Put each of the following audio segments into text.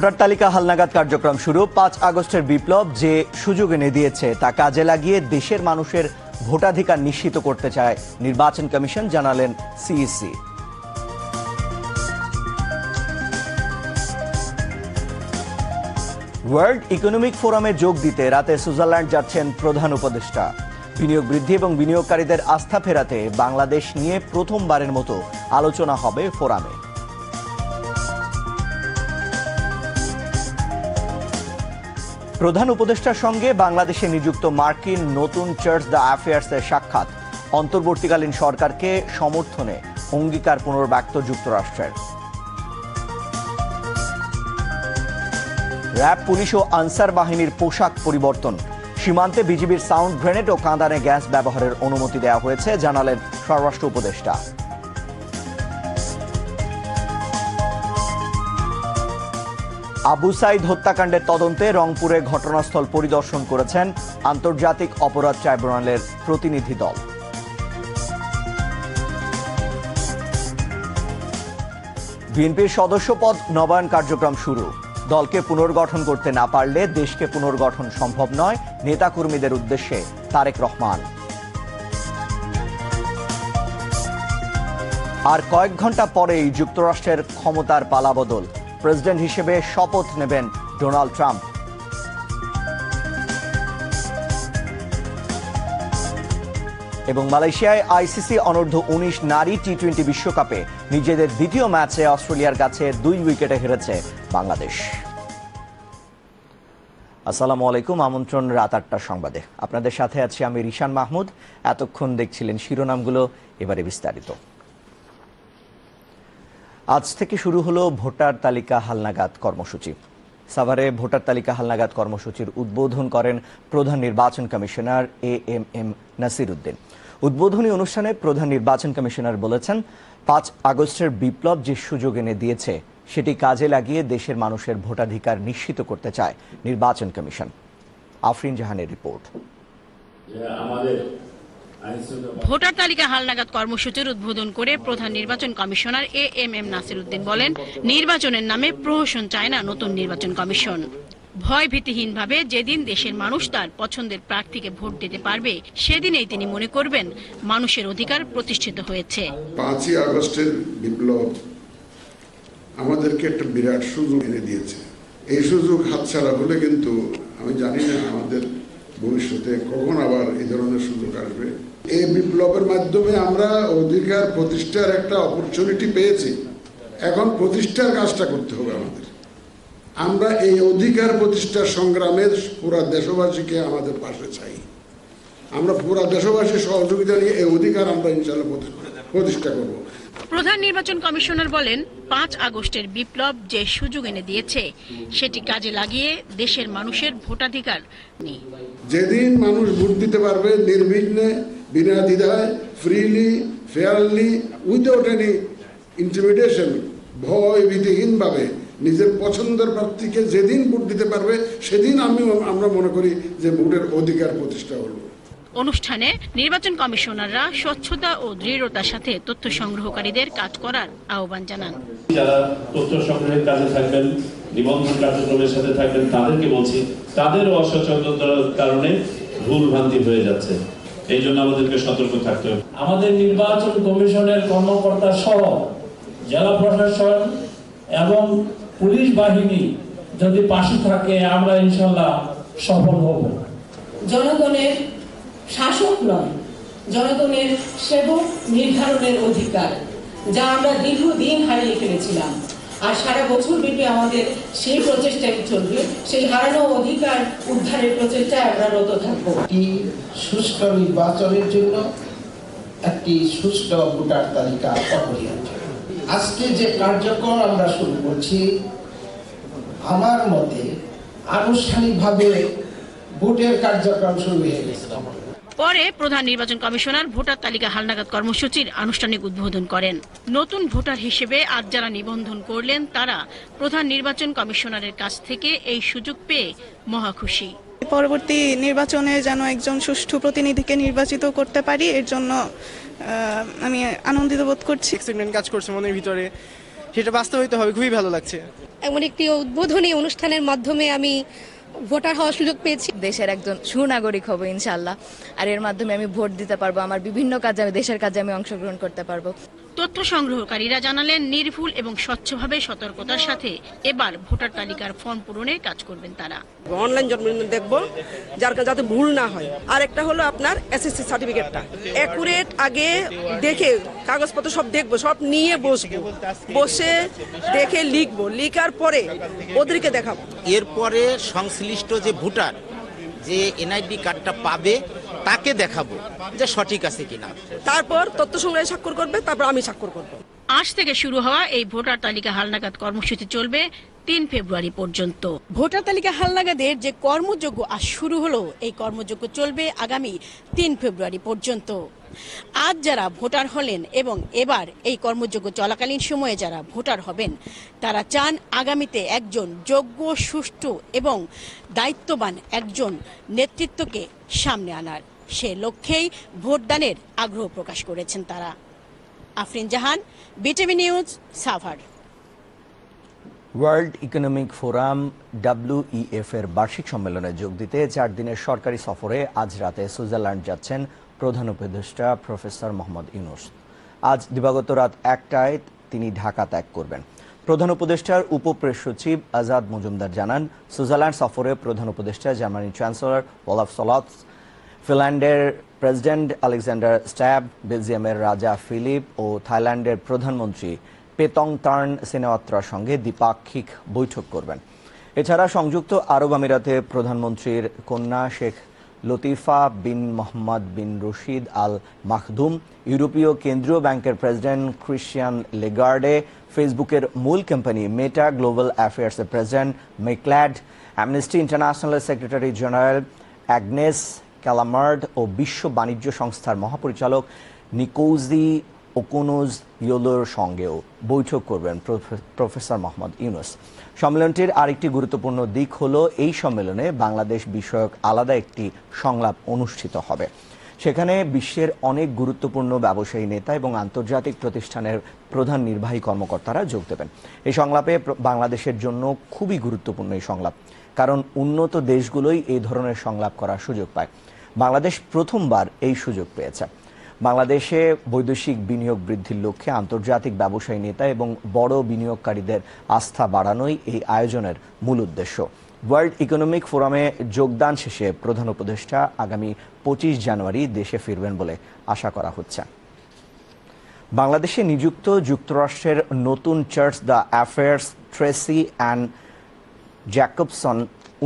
Voter তালিকা হালনাগাদ কার্যক্রম শুরু। পাঁচ আগস্টের বিপ্লব যে সুযোগ এনে দিয়েছে, তা কাজে লাগিয়ে দেশের মানুষের ভোটাধিকার নিশ্চিত করতে চায় নির্বাচন কমিশন, জানালেন সিইসি। ওয়ার্ল্ড ইকোনমিক ফোরামে যোগ দিতে রাতে সুইজারল্যান্ড যাচ্ছেন প্রধান উপদেষ্টা। বিনিয়োগ বৃদ্ধি এবং বিনিয়োগকারীদের আস্থা ফেরাতে বাংলাদেশ নিয়ে প্রথমবারের মতো আলোচনা হবে ফোরামে। প্রধান উপদেষ্টার সঙ্গে বাংলাদেশে নিযুক্ত মার্কিন নতুন চার্চ দ্য অ্যাফেয়ার্সের সাক্ষাৎ। অন্তর্বর্তীকালীন সরকারকে সমর্থনে অঙ্গীকার পুনর্ব্যক্ত যুক্তরাষ্ট্রের। র্যাব, পুলিশ ও আনসার বাহিনীর পোশাক পরিবর্তন। সীমান্তে বিজিবির সাউন্ড গ্রেনেড ও কাঁদানে গ্যাস ব্যবহারের অনুমতি দেওয়া হয়েছে, জানালেন স্বরাষ্ট্র উপদেষ্টা। আবু সাইদ হত্যাকাণ্ডের তদন্তে রংপুরে ঘটনাস্থল পরিদর্শন করেছেন আন্তর্জাতিক অপরাধ ট্রাইব্যুনালের প্রতিনিধি দল। বিএনপির সদস্য পদ নবায়ন কার্যক্রম শুরু। দলকে পুনর্গঠন করতে না পারলে দেশকে পুনর্গঠন সম্ভব নয়, নেতাকর্মীদের উদ্দেশ্যে তারেক রহমান। আর কয়েক ঘণ্টা পরেই যুক্তরাষ্ট্রের ক্ষমতার পালাবদল। প্রেসিডেন্ট হিসেবে শপথ নেবেন ডোনাল্ড ট্রাম্প। এবং মালয়েশিয়ায় আইসিসি অনূর্ধ্ব উনিশ নারী টি টোয়েন্টি বিশ্বকাপে নিজেদের দ্বিতীয় ম্যাচে অস্ট্রেলিয়ার কাছে দুই উইকেটে হেরেছে বাংলাদেশ। আসসালামু আলাইকুম, আমন্ত্রণ রাত আটটা সংবাদে। আপনাদের সাথে আছি আমি রিশান মাহমুদ। এতক্ষণ দেখছিলেন শিরোনামগুলো, এবারে বিস্তারিত। আজ থেকে শুরু হলো ভোটার তালিকা হালনাগাদ কর্মসূচি। সাভারে ভোটার তালিকা হালনাগাদ কর্মসূচির উদ্বোধন করেন প্রধান নির্বাচন commissioner A M M Nasir Uddin উদ্বোধনী অনুষ্ঠানে প্রধান নির্বাচন কমিশনার বলেছেন, পাঁচ আগস্টের বিপ্লব যে সুযোগ এনে দিয়েছে, সেটি কাজে লাগিয়ে দেশের মানুষের ভোটাধিকার নিশ্চিত করতে চায় নির্বাচন কমিশন। আফরিন জাহানের রিপোর্ট। আমাদের ভোটার তালিকা হালনাগাদ কর্মসূচির উদ্বোধন করে প্রধান নির্বাচন commissioner A M M Nasir Uddin বলেন, নির্বাচনের নামে প্রহসন চায় না নতুন নির্বাচন কমিশন। ভয় ভীতিহীনভাবে যেদিন দেশের মানুষ তার পছন্দের প্রার্থীকে ভোট দিতে পারবে, সেদিনেই তিনি মনে করবেন মানুষের অধিকার প্রতিষ্ঠিত হয়েছে। পাঁচই আগস্টের বিপ্লব আমাদেরকে একটা বিরাট সুযোগ এনে দিয়েছে। এই সুযোগ হাতছাড়া হলে কিন্তু, আমি জানি না আমাদের ভবিষ্যতে কখন আবার এই ধরনের সুযোগ আসবে। এই বিপ্লবের মাধ্যমে আমরা অধিকার প্রতিষ্ঠার একটা অপরচুনিটি পেয়েছি। এখন প্রতিষ্ঠার কাজটা করতে হবে আমাদের। আমরা এই অধিকার প্রতিষ্ঠার সংগ্রামে পুরা দেশবাসীকে আমাদের পাশে চাই। আমরা পুরা দেশবাসীর সহযোগিতা নিয়ে এই অধিকার আমরা ইনশাল্লাহ প্রতি- প্রতিষ্ঠা করব। প্রধান নির্বাচন কমিশনার বলেন, পাঁচ আগস্টের বিপ্লব যে সুযোগ এনে দিয়েছে, সেটি কাজে লাগিয়ে দেশের মানুষের ভোটাধিকার নেই। যেদিন মানুষ ভোট দিতে পারবে, নির্বিঘ্নে, বিনা দ্বিধায় freely fairly without any intimidation ভয় ভীতিহীনভাবে নিজের পছন্দের প্রার্থীকে যেদিন ভোট দিতে পারবে, সেদিন আমি আমরা মনে করি যে ভোটের অধিকার প্রতিষ্ঠা হলো। অনুষ্ঠানে নির্বাচন কমিশনাররা স্বচ্ছতা ও দৃঢ়তার সাথে তথ্য সংগ্রহকারীদের কাজ করার আহ্বান জানান। যারা তথ্য সংগ্রহের কাজে থাকবেন নিবন্ধন কার্যক্রমের সাথে থাকবেন তাদেরকে বলছি তাদেরও অসচেতনতার কারণে ভুল ভ্রান্তি হয়ে যাচ্ছে। এই জন্য আমাদেরকে সতর্ক থাকতে হবে। আমাদের নির্বাচন কমিশনের কর্মকর্তা সহ জেলা প্রশাসন এবং পুলিশ বাহিনী যদি পাশে থাকে আমরা ইনশাল্লাহ সফল হব। জনগণের শাসক নয় জনগণের সেবক নির্ধারণের অধিকার, যা আমরা দীর্ঘদিন হারিয়ে ফেলেছিলাম। আর সারা বছর ব্যাপী আমাদের সেই প্রচেষ্টাই চলবে, সেই হারানো অধিকার উদ্ধারের প্রচেষ্টায় আমরা রত থাকব। একটি সুষ্ঠু নির্বাচনের জন্য একটি সুষ্ঠু ভোটার তালিকা অপরিহার্য। আজকে যে কার্যক্রম আমরা শুরু করছি, আমার মতে আনুষ্ঠানিকভাবে ভোটের কার্যক্রম শুরু হয়ে গেছে। পরে প্রধান নির্বাচন কমিশনার ভোটার তালিকা হালনাগাদ কর্মসূচির আনুষ্ঠানিক উদ্বোধন করেন। নতুন ভোটার হিসেবে আজ যারা নিবন্ধন করলেন তারা প্রধান নির্বাচন কমিশনারের কাছ থেকে এই সুযোগ পেয়ে মহা খুশি। পরবর্তী নির্বাচনে যেন একজন সুষ্ঠু প্রতিনিধিকে নির্বাচিত করতে পারি এর জন্য আমি আনন্দিত বোধ করছি। এক্সাইটমেন্ট কাজ করছে মনের ভিতরে। সেটা বাস্তবায়িত হবে খুবই ভালো লাগছে। এমন একটি উদ্বোধনী অনুষ্ঠানের মাধ্যমে আমি ভোটার হওয়ার সুযোগ পেয়েছি। দেশের একজন সুনাগরিক হব ইনশাল্লাহ আর এর মাধ্যমে আমি ভোট দিতে পারব, আমার বিভিন্ন কাজে আমি, দেশের কাজে আমি অংশগ্রহণ করতে পারব। তথ্য সংগ্রহকারীরা জানালেন নির্ভুল এবং স্বচ্ছভাবে সতর্কতার সাথে এবার ভোটার তালিকার ফর্ম পূরণে কাজ করবেন তারা। অনলাইন জন্মদিন দেখব যার কারণে যাতে ভুল না হয়। আর একটা হলো আপনার এসএসসি সার্টিফিকেটটা অ্যাকুরেট আগে দেখে কাগজপত্র সব দেখব সব নিয়ে বসবো। বসে দেখে লিখব। লিখার পরে ওদেরকে দেখাবো। এরপরে সংশ্লিষ্ট যে ভোটার যে এনআইডি কার্ডটা পাবে তাকে দেখাবো যে সঠিক আছে কিনা। তারপর তথ্য সংগ্রহে স্বাক্ষর করবে তারপর আমি স্বাক্ষর করব। আজ থেকে শুরু হওয়া এই ভোটার তালিকা হালনাগাদ কর্মসূচি চলবে তিন ফেব্রুয়ারি পর্যন্ত। ভোটার তালিকা হালনাগাদের যে কর্মযোগ্য আজ শুরু হলো এই কর্মযোগ্য চলবে আগামী তিন ফেব্রুয়ারি পর্যন্ত। আজ যারা ভোটার হলেন এবং এবার এই কর্মযোগ্য চলাকালীন সময়ে যারা ভোটার হবেন, তারা চান আগামীতে একজন যোগ্য, সুষ্ঠু এবং দায়িত্ববান একজন নেতৃত্বকে সামনে আনার। সে লক্ষ্যেই ভোটদানের আগ্রহ প্রকাশ করেছেন তারা। Afrin Jahan, BTV news, Savar. World Economic Forum WEF এর বার্ষিক সম্মেলনে যোগ দিতে চার দিনের সরকারি সফরে আজ রাতে সুইজারল্যান্ড যাচ্ছেন প্রধান উপদেষ্টা প্রফেসর মোহাম্মদ ইউনুস। আজ দিবাগত রাত একটায় তিনি ঢাকা ত্যাগ করবেন। প্রধান উপদেষ্টার উপপ্রেস সচিব আজাদ মজুমদার জানান, সুইজারল্যান্ড সফরে প্রধান উপদেষ্টা জার্মানির চ্যান্সেলর ওলাফ সলৎস ফিনল্যান্ডের প্রেসিডেন্ট আলেকজান্ডার স্ট্যাব, বেলজিয়ামের রাজা ফিলিপ ও থাইল্যান্ডের প্রধানমন্ত্রী পেতং তার্ন সিনেওয়াত্রার সঙ্গে দ্বিপাক্ষিক বৈঠক করবেন। এছাড়া সংযুক্ত আরব আমিরাতে প্রধানমন্ত্রীর কন্যা শেখ লতিফা বিন মোহাম্মদ বিন রশিদ আল মাখদুম, ইউরোপীয় কেন্দ্রীয় ব্যাংকের প্রেসিডেন্ট ক্রিশ্চিয়ান লেগার্ডে, ফেসবুকের মূল কোম্পানি মেটা, গ্লোবাল অ্যাফেয়ার্সের প্রেসিডেন্ট মেকল্যাড অ্যামনেস্টি ইন্টারন্যাশনালের সেক্রেটারি জেনারেল অ্যাগনেস ক্যালামার্ড ও বিশ্ব বাণিজ্য সংস্থার মহাপরিচালক নিকোজি ওকোনোজ ইয়োলোর সঙ্গেও বৈঠক করবেন প্রফেসর মোহাম্মদ ইউনুস। সম্মেলনটির আরেকটি গুরুত্বপূর্ণ দিক হল, এই সম্মেলনে বাংলাদেশ বিষয়ক আলাদা একটি সংলাপ অনুষ্ঠিত হবে। সেখানে বিশ্বের অনেক গুরুত্বপূর্ণ ব্যবসায়ী নেতা এবং আন্তর্জাতিক প্রতিষ্ঠানের প্রধান নির্বাহী কর্মকর্তারা যোগ দেবেন। এই সংলাপে বাংলাদেশের জন্য খুবই গুরুত্বপূর্ণ এই সংলাপ, কারণ উন্নত দেশগুলোই এই ধরনের সংলাপ করার সুযোগ পায়। বাংলাদেশ প্রথমবার এই সুযোগ পেয়েছে। বাংলাদেশে বৈদেশিক বিনিয়োগ বৃদ্ধির লক্ষ্যে আন্তর্জাতিক ব্যবসায়ী নেতা এবং বড় বিনিয়োগকারীদের আস্থা বাড়ানোই এই আয়োজনের মূল উদ্দেশ্য। ওয়ার্ল্ড ইকোনমিক ফোরামে যোগদান শেষে প্রধান উপদেষ্টা আগামী পঁচিশ জানুয়ারি দেশে ফিরবেন বলে আশা করা হচ্ছে। বাংলাদেশে নিযুক্ত যুক্তরাষ্ট্রের নতুন charge d' affaires Tracey Ann Jacobson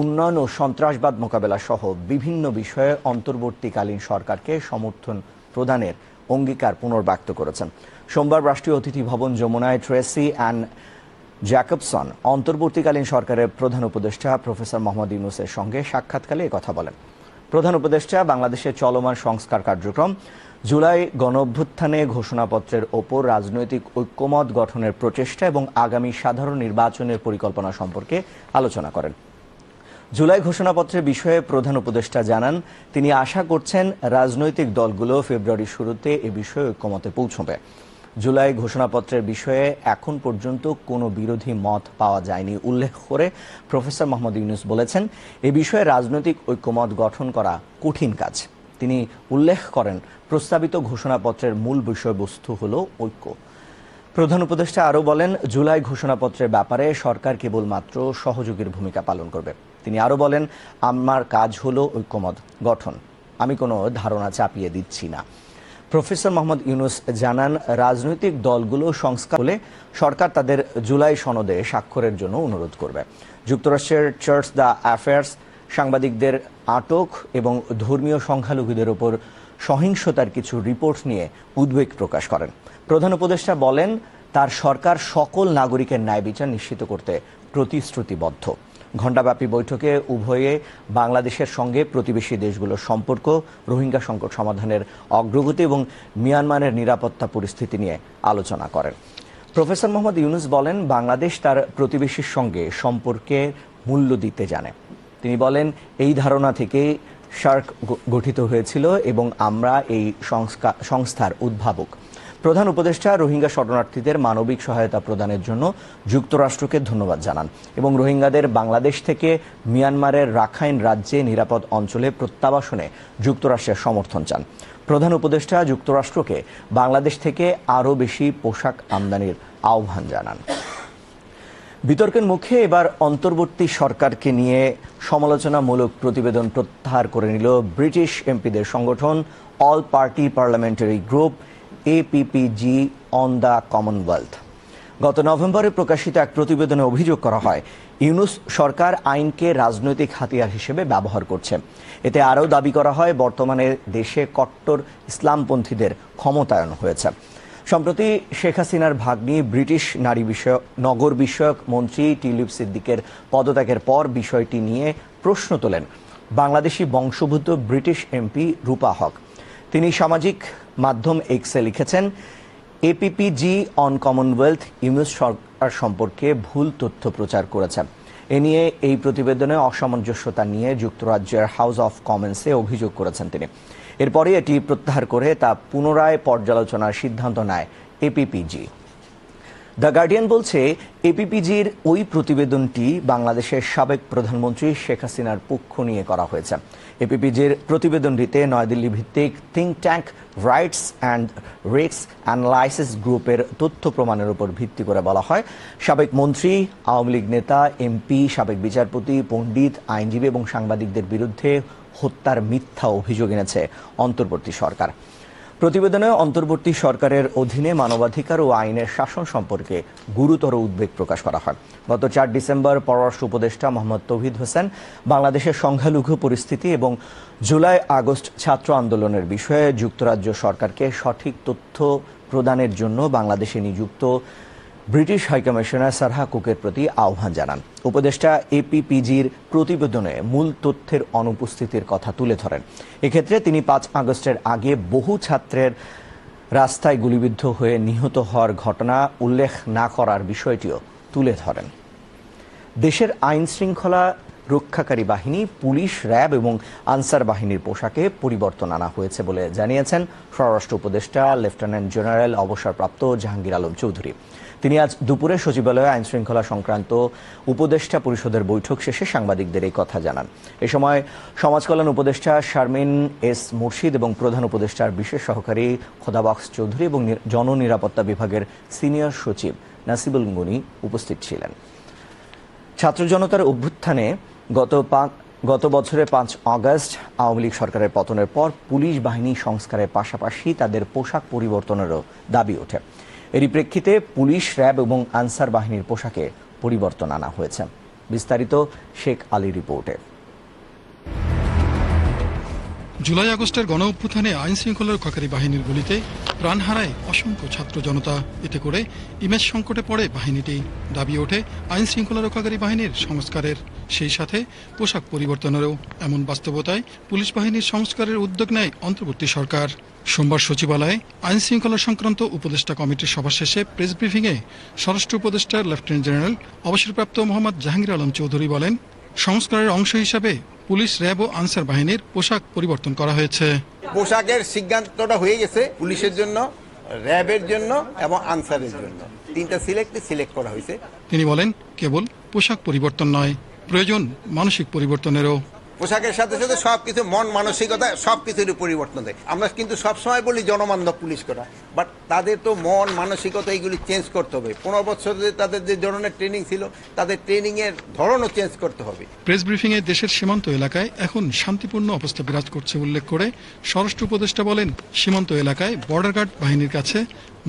উন্নয়ন ও সন্ত্রাসবাদ মোকাবেলা সহ বিভিন্ন বিষয়ে অন্তর্বর্তীকালীন সরকারকে সমর্থন প্রদানের অঙ্গীকার পুনর্ব্যক্ত করেছেন। সোমবার রাষ্ট্রীয় অতিথি ভবন যমুনায় ট্রেসি অ্যান্ড জ্যাকবসন অন্তর্বর্তীকালীন সরকারের প্রধান উপদেষ্টা প্রফেসর মোহাম্মদ ইউনুসের সঙ্গে সাক্ষাৎকালে কথা বলেন। প্রধান উপদেষ্টা বাংলাদেশের চলমান সংস্কার কার্যক্রম, জুলাই গণঅভ্যুত্থানে ঘোষণাপত্রের ওপর রাজনৈতিক ঐক্যমত গঠনের প্রচেষ্টা এবং আগামী সাধারণ নির্বাচনের পরিকল্পনা সম্পর্কে আলোচনা করেন। জুলাই ঘোষণাপত্রের বিষয়ে প্রধান উপদেষ্টা জানান, তিনি আশা করছেন রাজনৈতিক দলগুলো ফেব্রুয়ারির শুরুতে এ বিষয়ে ঐক্যমতে পৌঁছবে। জুলাই ঘোষণাপত্রের বিষয়ে এখন পর্যন্ত কোনো বিরোধী মত পাওয়া যায়নি, উল্লেখ করে প্রফেসর মোহাম্মদ ইউনুস বলেছেন, এ বিষয়ে রাজনৈতিক ঐক্যমত গঠন করা কঠিন কাজ। তিনি উল্লেখ করেন, প্রস্তাবিত ঘোষণাপত্রের মূল বিষয়বস্তু হল ঐক্য। প্রধান উপদেষ্টা আরও বলেন, জুলাই ঘোষণাপত্রের ব্যাপারে সরকার কেবলমাত্র সহযোগীর ভূমিকা পালন করবে। তিনি আরও বলেন, আমার কাজ হলো ঐক্যমত, গঠন। আমি কোনো ধারণা চাপিয়ে দিচ্ছি না। প্রফেসর মোহাম্মদ ইউনুস জানান, রাজনৈতিক দলগুলো সংস্কার হলে সরকার তাদের জুলাই সনদে স্বাক্ষরের জন্য অনুরোধ করবে। যুক্তরাষ্ট্রের চার্চ দ্য অ্যাফেয়ার্স সাংবাদিকদের আটক এবং ধর্মীয় সংখ্যালঘুদের ওপর সহিংসতার কিছু রিপোর্ট নিয়ে উদ্বেগ প্রকাশ করেন। প্রধান উপদেষ্টা বলেন, তার সরকার সকল নাগরিকের ন্যায় বিচার নিশ্চিত করতে প্রতিশ্রুতিবদ্ধ। ঘণ্টাব্যাপী বৈঠকে উভয়ে বাংলাদেশের সঙ্গে প্রতিবেশী দেশগুলোর সম্পর্ক, রোহিঙ্গা সংকট সমাধানের অগ্রগতি এবং মিয়ানমারের নিরাপত্তা পরিস্থিতি নিয়ে আলোচনা করেন। প্রফেসর মোহাম্মদ ইউনুস বলেন, বাংলাদেশ তার প্রতিবেশীর সঙ্গে সম্পর্কে মূল্য দিতে জানে। তিনি বলেন, এই ধারণা থেকেই সার্ক গঠিত হয়েছিল এবং আমরা এই সংস্থার উদ্ভাবক। প্রধান উপদেষ্টা রোহিঙ্গা শরণার্থীদের মানবিক সহায়তা প্রদানের জন্য যুক্তরাষ্ট্রকে ধন্যবাদ জানান এবং রোহিঙ্গাদের বাংলাদেশ থেকে মিয়ানমারের রাখাইন রাজ্যে নিরাপদ অঞ্চলে প্রত্যাবাসনে যুক্তরাষ্ট্রের সমর্থন চান। প্রধান উপদেষ্টা যুক্তরাষ্ট্রকে বাংলাদেশ থেকে আরও বেশি পোশাক আমদানির আহ্বান জানান। বিতর্কের মুখে এবার অন্তর্বর্তী সরকারকে নিয়ে সমালোচনামূলক প্রতিবেদন প্রত্যাহার করে নিল ব্রিটিশ এমপিদের সংগঠন All Party Parliamentary Group APPG on the Commonwealth. গত নভেম্বরে প্রকাশিত এক প্রতিবেদনে অভিযোগ করা হয়, ইউনুস সরকার আইনকে রাজনৈতিক হাতিয়ার হিসেবে ব্যবহার করছে। এতে আরও দাবি করা হয়, বর্তমানে দেশে কট্টর ইসলামপন্থীদের ক্ষমতায়ন হয়েছে। সম্প্রতি শেখ হাসিনার ভাগ্নি, ব্রিটিশ নারী বিষয়ক, নগর বিষয়ক মন্ত্রী টিলিপ সিদ্দিকের পদত্যাগের পর বিষয়টি নিয়ে প্রশ্ন তোলেন। বাংলাদেশি বংশোদ্ভূত ব্রিটিশ এমপি রূপা হক। তিনি সামাজিক মাধ্যম এক্সে লিখেছেন এপিপিজি অন কমনওয়েলথ ইউনুস সরকার সম্পর্কে ভুল তথ্য প্রচার করেছে। এ নিয়ে এই প্রতিবেদনে অসামঞ্জস্যতা নিয়ে যুক্তরাজ্যের হাউস অফ কমন্সে অভিযোগ করেছেন তিনি। এরপরে এটি প্রত্যাহার করে তা পুনরায় পর্যালোচনার সিদ্ধান্ত নেয় এপিপিজি দ্য গার্ডিয়ান বলছে এপিপিজির ওই প্রতিবেদনটি বাংলাদেশের সাবেক প্রধানমন্ত্রী শেখ হাসিনার পক্ষ নিয়ে করা হয়েছে। এপিপিজির প্রতিবেদনটিতে নয়াদিল্লি ভিত্তিক think tank Rights and Risks Analysis গ্রুপের তথ্য প্রমাণের উপর ভিত্তি করে বলা হয়। সাবেক মন্ত্রী, আওয়ামী লীগ নেতা, এমপি, সাবেক বিচারপতি, পণ্ডিত, আইনজীবী এবং সাংবাদিকদের বিরুদ্ধে হত্যার মিথ্যা অভিযোগ এনেছে অন্তর্বর্তী সরকার। প্রতিবেদনে অন্তর্বর্তী সরকারের অধীনে মানবাধিকার ও আইনের শাসন সম্পর্কে গুরুতর উদ্বেগ প্রকাশ করা হয়। গত চার ডিসেম্বর পররাষ্ট্র উপদেষ্টা মোহাম্মদ তৌহিদ হোসেন বাংলাদেশের সংখ্যালঘু পরিস্থিতি এবং জুলাই আগস্ট ছাত্র আন্দোলনের বিষয়ে যুক্তরাজ্য সরকারকে সঠিক তথ্য প্রদানের জন্য বাংলাদেশে নিযুক্ত ব্রিটিশ হাইকমিশনার সারহা কুকের প্রতি আহ্বান জানান। উপদেষ্টা এপিপিজির প্রতিবেদনে মূল তথ্যের অনুপস্থিতির কথা তুলে ধরেন। এক্ষেত্রে তিনি পাঁচ আগস্টের আগে বহু ছাত্রের রাস্তায় গুলিবিদ্ধ হয়ে নিহত হওয়ার ঘটনা উল্লেখ না করার বিষয়টিও তুলে ধরেন। দেশের আইন শৃঙ্খলা রক্ষাকারী বাহিনী, পুলিশ, র্যাব এবং আনসার বাহিনীর পোশাকে পরিবর্তন আনা হয়েছে বলে জানিয়েছেন স্বরাষ্ট্র উপদেষ্টা, লেফটেন্যান্ট জেনারেল অবসরপ্রাপ্ত জাহাঙ্গীর আলম চৌধুরী। তিনি আজ দুপুরে সচিবালয়ে আইন শৃঙ্খলা সংক্রান্ত উপদেষ্টা পরিষদের বৈঠক শেষে সাংবাদিকদের এই কথা জানান। এ সময় সমাজ কল্যাণ উপদেষ্টা শারমিন এস মুর্শিদ এবং প্রধান উপদেষ্টার বিশেষ সহকারী খোদাবক্স চৌধুরী এবং জননিরাপত্তা বিভাগের সিনিয়র সচিব নাসিবুল গুনি উপস্থিত ছিলেন। ছাত্র জনতার অভ্যুত্থানে গত পা- গত বছরের পাঁচ আগস্ট আওয়ামী লীগ সরকারের পতনের পর পুলিশ বাহিনী সংস্কারের পাশাপাশি তাদের পোশাক পরিবর্তনেরও দাবি ওঠে। এরই প্রেক্ষিতে পুলিশ, র্যাব এবং আনসার বাহিনীর পোশাকে পরিবর্তন আনা হয়েছে। বিস্তারিত শেখ আলী রিপোর্টে। জুলাই আগস্টের গণ অভ্যুত্থানে আইন শৃঙ্খলা রক্ষাকারী বাহিনীর গুলিতে প্রাণ হারায় অসংখ্য ছাত্র জনতা। এতে করে ইমেজ সংকটে পড়ে বাহিনীটি। দাবি ওঠে আইন শৃঙ্খলা রক্ষাকারী বাহিনীর সংস্কারের। সেই সাথে পোশাক পরিবর্তনেরও এমন বাস্তবতায় পুলিশ বাহিনীর সংস্কারের উদ্যোগ নেয় অন্তর্বর্তী সরকার। সোমবার সচিবালয়ে আইন শৃঙ্খলা সংক্রান্ত উপদেষ্টা কমিটির সভা শেষে প্রেস ব্রিফিংয়ে স্বরাষ্ট্র উপদেষ্টা লেফটেন্যান্ট জেনারেল অবসরপ্রাপ্ত মোহাম্মদ জাহাঙ্গীর আলম চৌধুরী বলেন সংস্কারের অংশ হিসাবে পুলিশ র্যাব ও আনসার বাহিনীর পোশাক পরিবর্তন করা হয়েছে। পোশাকের সিদ্ধান্তটা হয়ে গেছে পুলিশের জন্য র্যাবের জন্য এবং আনসারের জন্য। তিনটা সিলেক্ট সিলেক্ট করা হয়েছে। তিনি বলেন কেবল পোশাক পরিবর্তন নয় প্রয়োজন মানসিক পরিবর্তনেরও। পোশাকের সাথে সাথে সবকিছু মন মানসিকতা সবকিছুরই পরিবর্তন দেয়। আমরা কিন্তু সবসময় বলি জনবান্ধব পুলিশ করা। বাট তাদের তো মন মানসিকতা এইগুলি চেঞ্জ করতে হবে। পনেরো বছর তাদের যে ধরনের ট্রেনিং ছিল তাদের ট্রেনিং এর ধরনও চেঞ্জ করতে হবে। প্রেস ব্রিফিংয়ে দেশের সীমান্ত এলাকায় এখন শান্তিপূর্ণ অবস্থা বিরাজ করছে উল্লেখ করে স্বরাষ্ট্র উপদেষ্টা বলেন সীমান্ত এলাকায় বর্ডার গার্ড বাহিনীর কাছে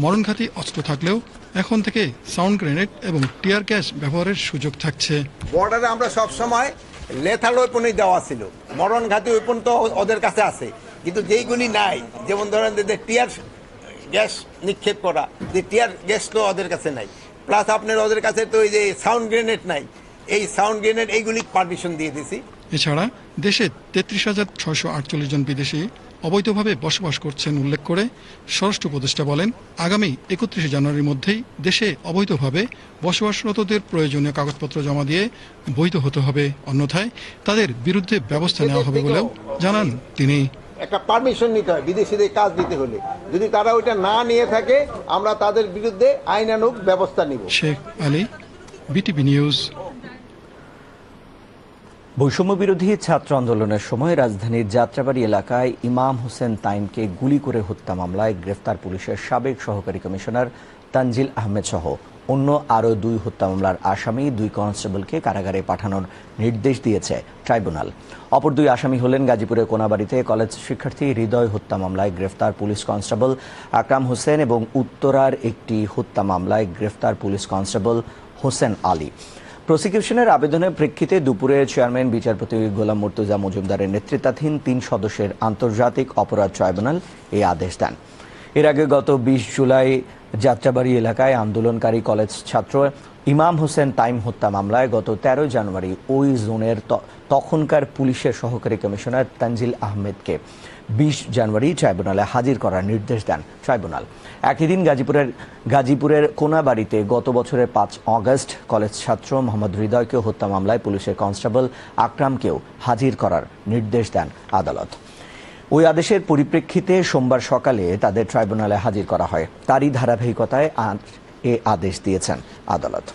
মরণঘাতী অস্ত্র থাকলেও এখন থেকে সাউন্ড গ্রেনেড এবং টিয়ার গ্যাস ব্যবহারের সুযোগ থাকছে। বর্ডারে আমরা সব সময় লেথাল ওয়েপনই দেওয়া ছিল। মরণঘাতী ওয়েপন তো ওদের কাছে আছে। কিন্তু যেইগুলি নাই, যেমন ধরেন যে টিয়ার গ্যাস নিক্ষেপ করা, যে টিয়ার গ্যাস তো ওদের কাছে নাই। প্লাস আপনার ওদের কাছে তো ওই যে সাউন্ড গ্রেনেড নাই। এই সাউন্ড গ্রেনেড এইগুলি পারমিশন দিয়ে দিছি। এছাড়া দেশে তেত্রিশ হাজার ছয়শো আটচল্লিশ জন বিদেশি অবৈধভাবে বসবাস করছেন উল্লেখ করে স্বরাষ্ট্র উপদেষ্টা বলেন আগামী একত্রিশে জানুয়ারির মধ্যেই দেশে অবৈধভাবে বসবাসরতদের প্রয়োজনীয় কাগজপত্র জমা দিয়ে বৈধ হতে হবে। অন্যথায় তাদের বিরুদ্ধে ব্যবস্থা নেওয়া হবে বলেও জানান তিনি। একটা পারমিশন নিতে হয় বিদেশিদের কাজ দিতে হলে। যদি তারা ওইটা না নিয়ে থাকে আমরা তাদের বিরুদ্ধে আইনানুগ ব্যবস্থা নিব। শেখ আলী বিটিভি নিউজ বৈষম্য বিরোধী ছাত্র আন্দোলনের সময় রাজধানীর যাত্রাবাড়ি এলাকায় ইমাম হোসেন তাইমকে গুলি করে হত্যা মামলায় গ্রেফতার পুলিশের সাবেক সহকারী কমিশনার তানজিল আহমেদ সহ অন্য আরও দুই হত্যা মামলার আসামি দুই কনস্টেবলকে কারাগারে পাঠানোর নির্দেশ দিয়েছে ট্রাইব্যুনাল। অপর দুই আসামি হলেন গাজীপুরের কোনাবাড়িতে কলেজ শিক্ষার্থী হৃদয় হত্যা মামলায় গ্রেফতার পুলিশ কনস্টেবল আকরাম হোসেন এবং উত্তরার একটি হত্যা মামলায় গ্রেফতার পুলিশ কনস্টেবল হোসেন আলী। প্রসিকিউশনের আবেদনের প্রেক্ষিতে দুপুরে চেয়ারম্যান বিচারপতি গোলাম মুর্তুজা মজুমদারের নেতৃত্বাধীন তিন সদস্যের আন্তর্জাতিক অপরাধ ট্রাইব্যুনাল এই আদেশ দেন। এর আগে গত বিশ জুলাই যাত্রাবাড়ি এলাকায় আন্দোলনকারী কলেজ ছাত্র ইমাম হোসেন তাইম হত্যা মামলায় গত তেরো জানুয়ারি ওই জোনের তখনকার পুলিশের সহকারী কমিশনার তানজিল আহমেদকে বিশ জানুয়ারি ট্রাইব্যুনালে হাজির করার নির্দেশ দেন ট্রাইব্যুনাল। একই দিন গাজীপুরের গাজীপুরের কোনাবাড়িতে গত বছরের পাঁচ অগস্ট কলেজ ছাত্র মোহাম্মদ হৃদয়কে হত্যা মামলায় পুলিশের কনস্টেবল আকরামকেও হাজির করার নির্দেশ দেন আদালত। ওই আদেশের পরিপ্রেক্ষিতে সোমবার সকালে তাদের ট্রাইব্যুনালে হাজির করা হয়। তারই ধারাবাহিকতায় এ আদেশ দিয়েছেন আদালত।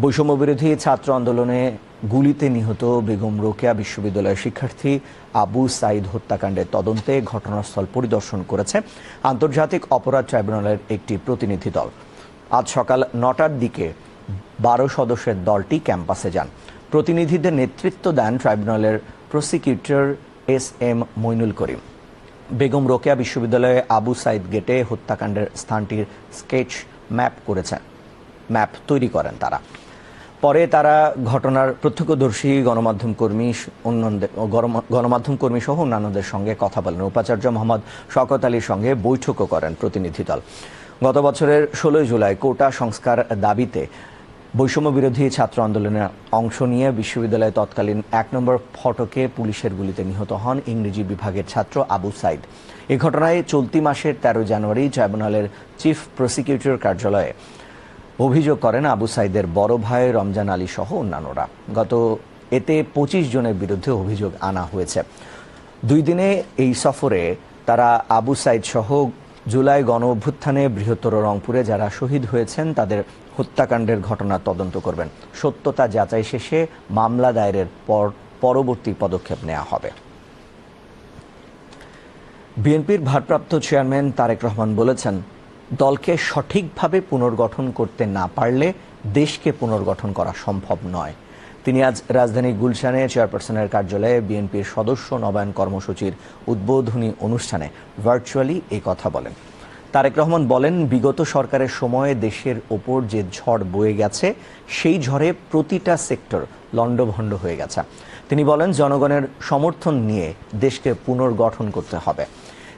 বৈষম্য বিরোধী ছাত্র আন্দোলনে গুলিতে নিহত বেগম রোকেয়া বিশ্ববিদ্যালয়ের শিক্ষার্থী আবু সাইদ হত্যাকাণ্ডের তদন্তে ঘটনাস্থল পরিদর্শন করেছে আন্তর্জাতিক অপরাধ ট্রাইব্যুনালের একটি প্রতিনিধি দল। আজ সকাল নটার দিকে বারো সদস্যের দলটি ক্যাম্পাসে যান। প্রতিনিধিদের নেতৃত্ব দেন ট্রাইব্যুনালের prosecutor S M Moinul Karim. Begum Rokeya বিশ্ববিদ্যালয়ে আবু সাইদ গেটে হত্যাকাণ্ডের স্থানটির স্কেচ ম্যাপ করেছেন। ম্যাপ তৈরি করেন তারা। পরে তারা ঘটনার প্রত্যক্ষদর্শী, গণমাধ্যম কর্মী অন্যান্যদের গণমাধ্যম কর্মী সহ অন্যান্যদের সঙ্গে কথা বলেন। উপাচার্য মোহাম্মদ শকত আলীর সঙ্গে বৈঠকও করেন প্রতিনিধি দল। গত বছরের ষোলোই জুলাই কোটা সংস্কার দাবিতে বৈষম্য বিরোধী ছাত্র আন্দোলনে অংশ নিয়ে বিশ্ববিদ্যালয়ে তৎকালীন এক নম্বর ফটকে পুলিশের গুলিতে নিহত হন ইংরেজি বিভাগের ছাত্র আবু সাইদ। এ ঘটনায় চলতি মাসের তেরো জানুয়ারি ট্রাইব্যুনালের চিফ প্রসিকিউটর কার্যালয়ে অভিযোগ করেন আবু সাইদের বড় ভাই রমজান আলী সহ অন্যান্যরা। গত এতে পঁচিশ জনের বিরুদ্ধে অভিযোগ আনা হয়েছে। দুই দিনে এই সফরে তারা আবু সাইদ সহ জুলাই গণ অভ্যুত্থানে বৃহত্তর রংপুরে যারা শহীদ হয়েছেন, তাদের হত্যাকাণ্ডের ঘটনা তদন্ত করবেন। সত্যতা যাচাই শেষে মামলা দায়েরের পর পরবর্তী পদক্ষেপ নেওয়া হবে। বিএনপির ভারপ্রাপ্ত চেয়ারম্যান তারেক রহমান বলেছেন দলকে সঠিকভাবে পুনর্গঠন করতে না পারলে দেশকে পুনর্গঠন করা সম্ভব নয়। তিনি আজ রাজধানী গুলশানে চেয়ারপারসনের কার্যালয়ে বিএনপির সদস্য নবায়ন কর্মসূচির উদ্বোধনী অনুষ্ঠানে ভার্চুয়ালি এই কথা বলেন। তারেক রহমান বলেন, বিগত সরকারের সময়ে দেশের ওপর যে ঝড় বয়ে গেছে, সেই ঝড়ে প্রতিটা সেক্টর লণ্ডভণ্ড হয়ে গেছে। তিনি বলেন, জনগণের সমর্থন নিয়ে দেশকে পুনর্গঠন করতে হবে।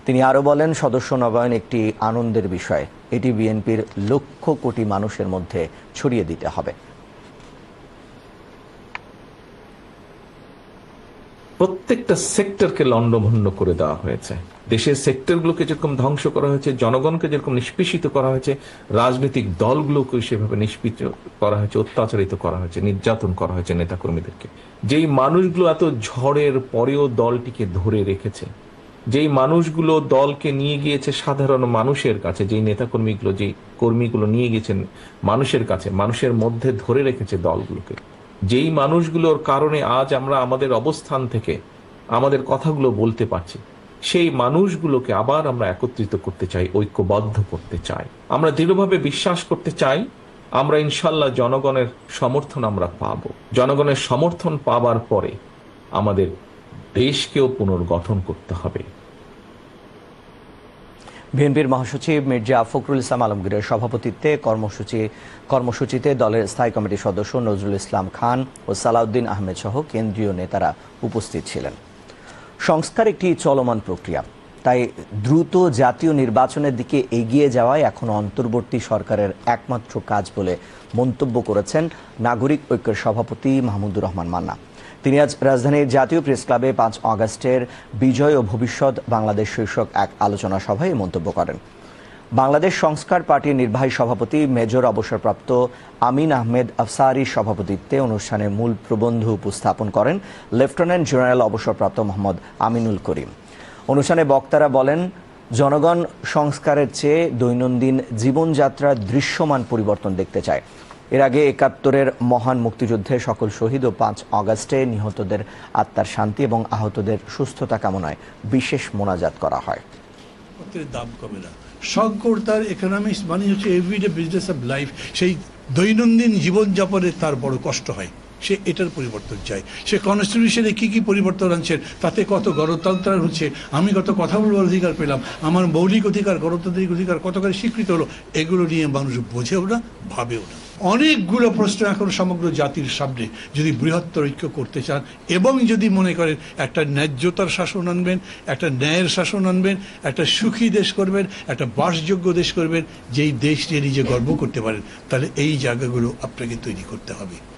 তিনি আরও বলেন, সদস্য নবায়ন একটি আনন্দের বিষয়। এটি বিএনপির লক্ষ কোটি মানুষের মধ্যে ছড়িয়ে দিতে হবে। প্রত্যেকটা সেক্টরকে লণ্ডভণ্ড করে দেওয়া হয়েছে। দেশের সেক্টরগুলোকে যেরকম ধ্বংস করা হয়েছে, জনগণকে যেরকম নিষ্পেষিত করা হয়েছে, রাজনৈতিক দলগুলোকে সেভাবে নিষ্পিত করা হয়েছে, অত্যাচারিত করা হয়েছে, নির্যাতন করা হয়েছে নেতাকর্মীদেরকে। যেই মানুষগুলো এত ঝড়ের পরেও দলটিকে ধরে রেখেছে যেই মানুষগুলো দলকে নিয়ে গিয়েছে সাধারণ মানুষের কাছে, যেই নেতাকর্মীগুলো, যেই কর্মীগুলো নিয়ে গিয়েছেন মানুষের কাছে, মানুষের মধ্যে ধরে রেখেছে দলগুলোকে। যেই মানুষগুলোর কারণে আজ আমরা আমাদের অবস্থান থেকে আমাদের কথাগুলো বলতে পারছি, সেই মানুষগুলোকে আবার আমরা একত্রিত করতে চাই, ঐক্যবদ্ধ করতে চাই। আমরা দৃঢ়ভাবে বিশ্বাস করতে চাই, আমরা ইনশাল্লাহ জনগণের সমর্থন আমরা পাব। জনগণের সমর্থন পাবার পরে আমাদের দেশকেও পুনর্গঠন করতে হবে। বিএনপির মহাসচিব মির্জা ফখরুল ইসলাম আলমগীরের সভাপতিত্বে কর্মসূচি কর্মসূচিতে দলের স্থায়ী কমিটির সদস্য নজরুল ইসলাম খান ও সালাউদ্দিন আহমেদ সহ কেন্দ্রীয় নেতারা উপস্থিত ছিলেন। সংস্কার একটি চলমান প্রক্রিয়া। তাই দ্রুত জাতীয় নির্বাচনের দিকে এগিয়ে যাওয়াই এখন অন্তর্বর্তী সরকারের একমাত্র কাজ বলে মন্তব্য করেছেন নাগরিক ঐক্যের সভাপতি মাহমুদুর রহমান মান্না। তিনি আজ রাজধানীর জাতীয় প্রেস ক্লাবে পাঁচ অগাস্টের বিজয় ও ভবিষ্যৎ বাংলাদেশ শীর্ষক এক আলোচনা সভায় মন্তব্য করেন। বাংলাদেশ সংস্কার পার্টির নির্বাহী সভাপতি মেজর অবসরপ্রাপ্ত আমিন আহমেদ আফসারির সভাপতিত্বে অনুষ্ঠানে মূল প্রবন্ধ উপস্থাপন করেন লেফটেন্যান্ট জেনারেল অবসরপ্রাপ্ত মোহাম্মদ আমিনুল করিম। অনুষ্ঠানে বক্তারা বলেন, জনগণ সংস্কারের চেয়ে দৈনন্দিন জীবনযাত্রার দৃশ্যমান পরিবর্তন দেখতে চায়। এর আগে একাত্তরের মহান মুক্তিযুদ্ধে সকল শহীদ ও পাঁচ অগাস্টে নিহতদের আত্মার শান্তি এবং আহতদের সুস্থতা কামনায় বিশেষ মোনাজাত করা হয়। দাম কমে না। তার ইকোনমিক্স মানে হচ্ছে এভরিডে বিজনেস অফ লাইফ সেই দৈনন্দিন জীবনযাপনে তার বড় কষ্ট হয়। সে এটার পরিবর্তন চায় সে কনস্টিটিউশনে কি কি পরিবর্তন আনছেন তাতে কত গণতন্ত্র হচ্ছে, আমি কত কথা বলবার অধিকার পেলাম, আমার মৌলিক অধিকার, গণতান্ত্রিক অধিকার কতখানি স্বীকৃত হলো, এগুলো নিয়ে মানুষ বোঝেও না, ভাবেও না। অনেকগুলো প্রশ্ন এখন সমগ্র জাতির সামনে, যদি বৃহত্তর ঐক্য করতে চান, এবং যদি মনে করেন একটা ন্যায্যতার শাসন আনবেন, একটা ন্যায়ের শাসন আনবেন, একটা সুখী দেশ করবেন, একটা বাসযোগ্য দেশ করবেন, যেই দেশ নিয়ে নিজে গর্ব করতে পারেন, তাহলে এই জায়গাগুলো আপনাকে তৈরি করতে হবে।